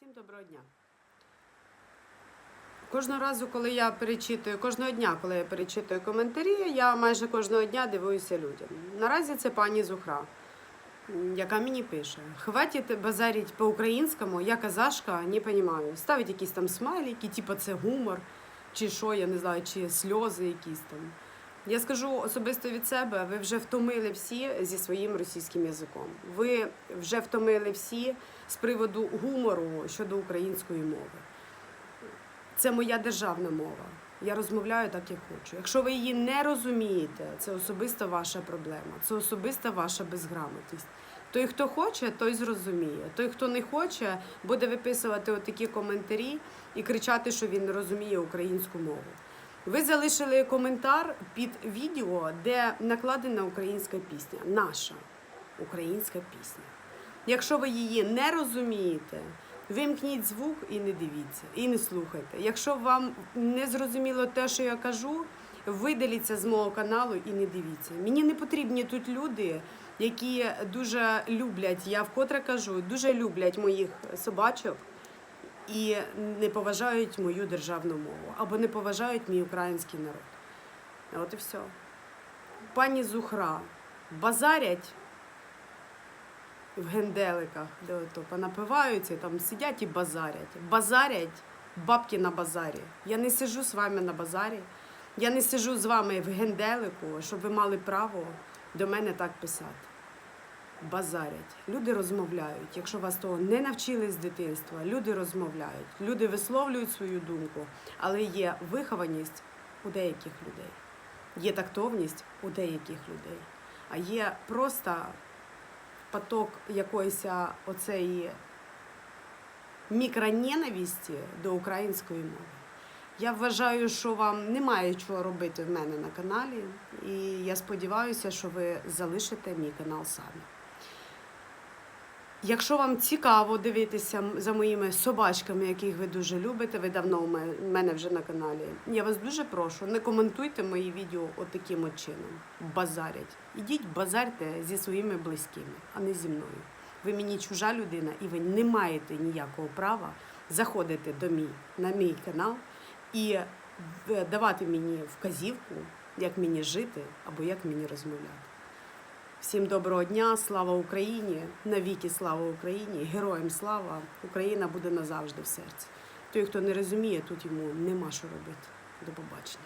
Всім доброго дня. Кожного разу, коли я перечитую, кожного дня, коли я перечитую коментарі, я майже кожного дня дивуюся людям. Наразі це пані Зухра, яка мені пише: Хватить базарить по-українському, я казашка, не розумію. Ставить якісь там смайлики, типу це гумор, чи що, я не знаю, чи сльози якісь там. Я скажу особисто від себе, ви вже втомили всі зі своїм російським язиком. Ви вже втомили всі з приводу гумору щодо української мови. Це моя державна мова. Я розмовляю так, як хочу. Якщо ви її не розумієте, це особисто ваша проблема, це особиста ваша безграмотність. Той, хто хоче, той зрозуміє. Той, хто не хоче, буде виписувати отакі коментарі і кричати, що він не розуміє українську мову. Ви залишили коментар під відео, де накладена українська пісня, наша українська пісня. Якщо ви її не розумієте, вимкніть звук і не дивіться, і не слухайте. Якщо вам не зрозуміло те, що я кажу, видаліться з мого каналу і не дивіться. Мені не потрібні тут люди, які дуже люблять, я вкотре кажу, дуже люблять моїх собачок і не поважають мою державну мову або не поважають мій український народ. От і все. Пані Зухра базарять в генделиках, де ото понапиваються, там сидять і базарять. Базарять бабки на базарі. Я не сиджу з вами на базарі. Я не сиджу з вами в генделику, щоб ви мали право до мене так писати. Базарять. Люди розмовляють. Якщо вас того не навчили з дитинства, люди розмовляють, люди висловлюють свою думку, але є вихованість у деяких людей, є тактовність у деяких людей, а є просто поток якоїсь оцеї мікроненавісті до української мови. Я вважаю, що вам немає чого робити в мене на каналі, і я сподіваюся, що ви залишите мій канал самі. Якщо вам цікаво дивитися за моїми собачками, яких ви дуже любите, ви давно у мене вже на каналі. Я вас дуже прошу, не коментуйте мої відео отаким от чином. Базарять. Ідіть базарте зі своїми близькими, а не зі мною. Ви мені чужа людина, і ви не маєте ніякого права заходити до мій, на мій канал і давати мені вказівку, як мені жити або як мені розмовляти. Всім доброго дня, слава Україні! Навіки слава Україні! Героям слава! Україна буде назавжди в серці. Той, хто не розуміє, тут йому нема що робити. До побачення.